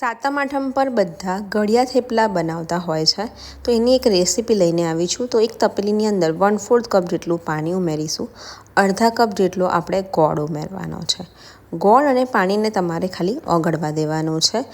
સાતમ, આઠમ પર બધા ગળિયા થેપલા બનાવતા હોય છે. તો એની એક રેસીપી લઈને આવી છું. તો એક તપેલીની અંદર વન ફોર્થ કપ જેટલું પાણી ઉમેરીશું. અડધા કપ જેટલો આપણે ગોળ ઉમેરવાનો છે. ગોળ અને પાણીને તમારે ખાલી ઓગળવા દેવાનું છે.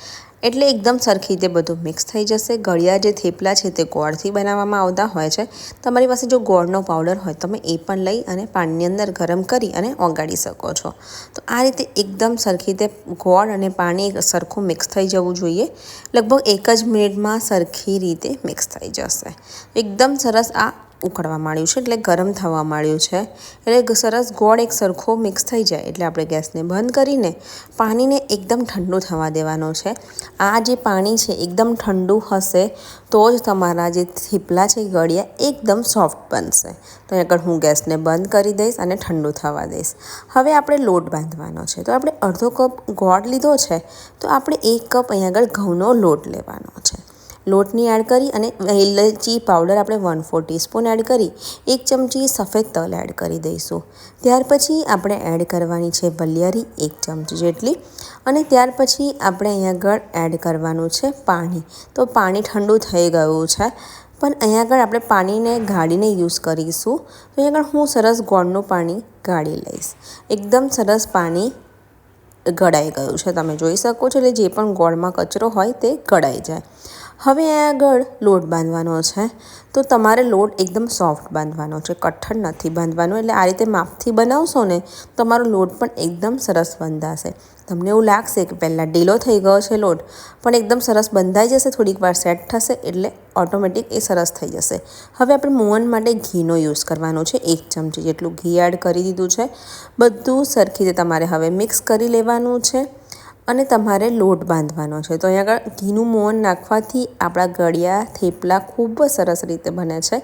એટલે એકદમ સરખી રીતે બધું મિક્સ થઈ જશે. ગળિયા જે થેપલા છે તે ગોળથી બનાવવામાં આવતા હોય છે. તમારી પાસે જો ગોળનો પાવડર હોય, તમે એ પણ લઈ અને પાણીની અંદર ગરમ કરી અને ઓગાળી શકો છો. તો આ રીતે એકદમ સરખી રીતે ગોળ અને પાણી સરખું મિક્સ થઈ જવું જોઈએ. લગભગ એક જ મિનિટમાં સરખી રીતે મિક્સ થઈ જશે. એકદમ સરસ આ ઉકળવા માંડ્યું છે એટલે ગરમ થવા માંડ્યું છે. એટલે સરસ ગોળ એક સરખો મિક્સ થઈ જાય એટલે આપણે ગેસને બંધ કરીને પાણીને એકદમ ઠંડુ થવા દેવાનું છે. આ જે પાણી છે એકદમ ઠંડુ હશે તો જ તમારા જે થીપલા છે, ગળ્યા એકદમ સોફ્ટ બનશે. તો આગળ હું ગેસને બંધ કરી દઈશ અને ઠંડુ થવા દઈશ. હવે આપણે લોટ બાંધવાનો છે. તો આપણે અડધો કપ ગોળ લીધો છે. તો આપણે એક કપ અહીં આગળ ઘઉંનો લોટ લેવાનો છે. લોટની એડ કરી અને ઇલાયચી પાવડર આપણે વન ફોર ટીસ્પૂન એડ કરી, એક ચમચી સફેદ તલ એડ કરી દઈશું. ત્યાર પછી આપણે એડ કરવાની છે વલિયારી, એક ચમચી જેટલી. અને ત્યાર પછી આપણે અહીંયા આગળ એડ કરવાનું છે પાણી. તો પાણી ઠંડુ થઈ ગયું છે, પણ અહીંયા આગળ આપણે પાણીને ગાળીને યુઝ કરીશું. તો અહીંયા આગળ હું સરસ ગોળનું પાણી ગાળી લઈશ. એકદમ સરસ પાણી ગળાઈ ગયું છે, તમે જોઈ શકો છો. એટલે જે પણ ગોળમાં કચરો હોય તે ગળાઈ જાય. હવે આગળ લોટ બાંધવાનો છે. તો તમારે લોટ એકદમ સોફ્ટ બાંધવાનો છે. કઠણ નથી બાંધવાનો. એટલે આ રીતે માપથી બનાવશો ને તમારો લોટ પણ એકદમ સરસ બંધાશે. તમને એવું લાગશે કે પહેલાં ઢીલો થઈ ગયો છે લોટ, પણ એકદમ સરસ બંધાઈ જશે, થોડીક વાર સેટ થશે, એટલે ઓટોમેટિક એ સરસ થઈ જશે. હવે આપણે મોહન માટે ઘીનો યુઝ કરવાનો છે. એક ચમચી જેટલું ઘી એડ કરી દીધું છે. બધું સરખી રીતે તમારે હવે મિક્સ કરી લેવાનું છે. અને તમારે લોટ બાંધવાનો છે. તો અહીંયા આગળ ઘીનું મોહન નાખવાથી આપણા ગળિયા, થેપલા ખૂબ જ સરસ રીતે બને છે.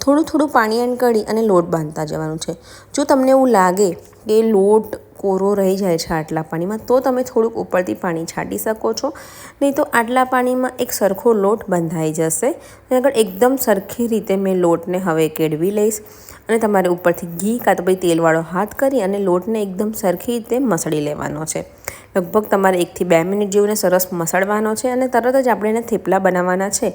થોડું થોડું પાણી એડ કરી અને લોટ બાંધતા જવાનું છે. જો તમને એવું લાગે કે લોટ કોરો રહી જાય છે આટલા પાણીમાં, તો તમે થોડુંક ઉપરથી પાણી છાંટી શકો છો. નહીં તો આટલા પાણીમાં એક સરખો લોટ બંધાઈ જશે. આગળ એકદમ સરખી રીતે મેં લોટને હવે કેળવી લઈશ અને તમારે ઉપરથી ઘી કાં તો પછી તેલવાળો હાથ કરી અને લોટને એકદમ સરખી રીતે મસળી લેવાનો છે. લગભગ તમારે એકથી બે મિનિટ જેવું સરસ મસળવાનો છે અને તરત જ આપણે એને થેપલા બનાવવાના છે.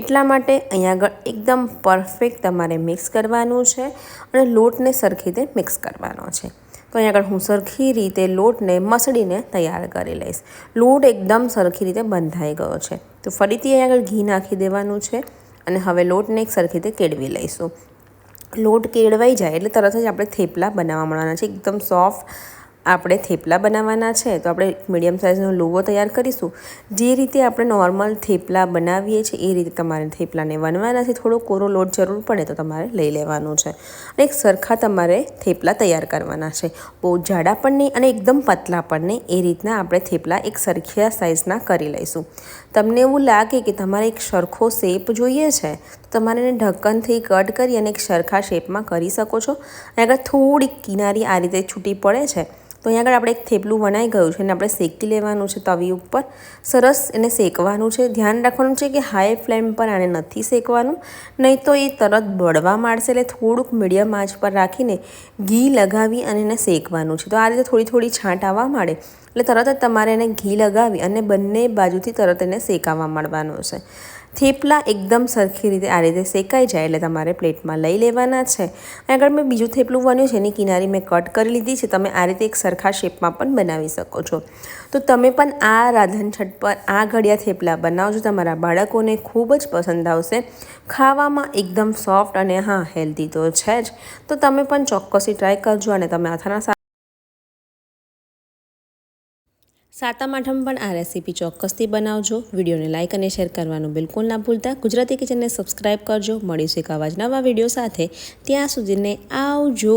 એટલા માટે અહીંયા આગળ એકદમ પરફેક્ટ તમારે મિક્સ કરવાનું છે અને લોટને સરખી રીતે મિક્સ કરવાનો છે. તો અહીંયા આગળ હું સરખી રીતે લોટને મસળીને તૈયાર કરી લઈશ. લોટ એકદમ સરખી રીતે બંધાઈ ગયો છે. તો ફરીથી અહીંયા આગળ ઘી નાખી દેવાનું છે અને હવે લોટને એક સરખી રીતે કેળવી લઈશું. લોટ કેળવાઈ જાય એટલે તરત જ આપણે થેપલા બનાવવા મળવાના છે. એકદમ સોફ્ટ આપણે થેપલા બનાવવાના છે, તો આપણે મીડિયમ સાઇઝનો લોવો તૈયાર કરીશું. જે રીતે આપણે નોર્મલ થેપલા બનાવીએ છીએ, એ રીતે તમારે થેપલાને વનવાના છે. થોડો કોરો લોટ જરૂર પડે તો તમારે લઈ લેવાનું છે. અને એક સરખા તમારે થેપલા તૈયાર કરવાના છે. બહુ જાડા પણ નહીં અને એકદમ પતલા પણ નહીં. એ રીતના આપણે થેપલા એક સરખિયા સાઇઝના કરી લઈશું. તમને એવું લાગે કે તમારે એક સરખો શેપ જોઈએ છે તમારે એને ઢક્કનથી કટ કરી અને એક સરખા શેપમાં કરી શકો છો. અને આગળ થોડીક કિનારી આ રીતે છૂટી પડે છે. તો અહીંયા આગળ આપણે એક થેપલું બનાવી ગયું છે અને આપણે શેકી લેવાનું છે તવી ઉપર. સરસ એને શેકવાનું છે. ધ્યાન રાખવાનું છે કે હાઈ ફ્લેમ પર આને નથી શેકવાનું. નહીં તો એ તરત બળવા માંડશે એટલે થોડુંક મીડિયમ આંચ પર રાખીને ઘી લગાવી અને એને શેકવાનું છે. તો આ રીતે થોડી થોડી છાંટ આવવા માંડે. એટલે તરત જ તમારે એને ઘી લગાવી અને બંને બાજુથી તરત એને શેકાવા માંડવાનું છે. થેપલા એકદમ સરખી રીતે આ રીતે શેકાઈ જાય એટલે તમારે પ્લેટમાં લઈ લેવાના છે. આગળ મેં બીજું થેપલું બન્યું છે, એની કિનારી મેં કટ કરી લીધી છે. તમે આ રીતે એક સરખા શેપમાં પણ બનાવી શકો છો. તો તમે પણ આ રાંધણછટ પર આ ઘડિયા થેપલા બનાવજો. તમારા બાળકોને ખૂબ જ પસંદ આવશે. ખાવામાં એકદમ સોફ્ટ અને હા, હેલ્ધી તો છે જ. તો તમે પણ ચોક્કસથી ટ્રાય કરજો અને તમે આથાના સાતમ આઠમ પણ આ રેસીપી ચોક્કસથી બનાવજો. વિડીયોને લાઇક અને શેર કરવાનું બિલકુલ ના ભૂલતા. ગુજરાતી કિચનને સબસ્ક્રાઈબ કરજો. મળીશું એક આવા જ નવા વીડિયો સાથે. ત્યાં સુધીને આવજો.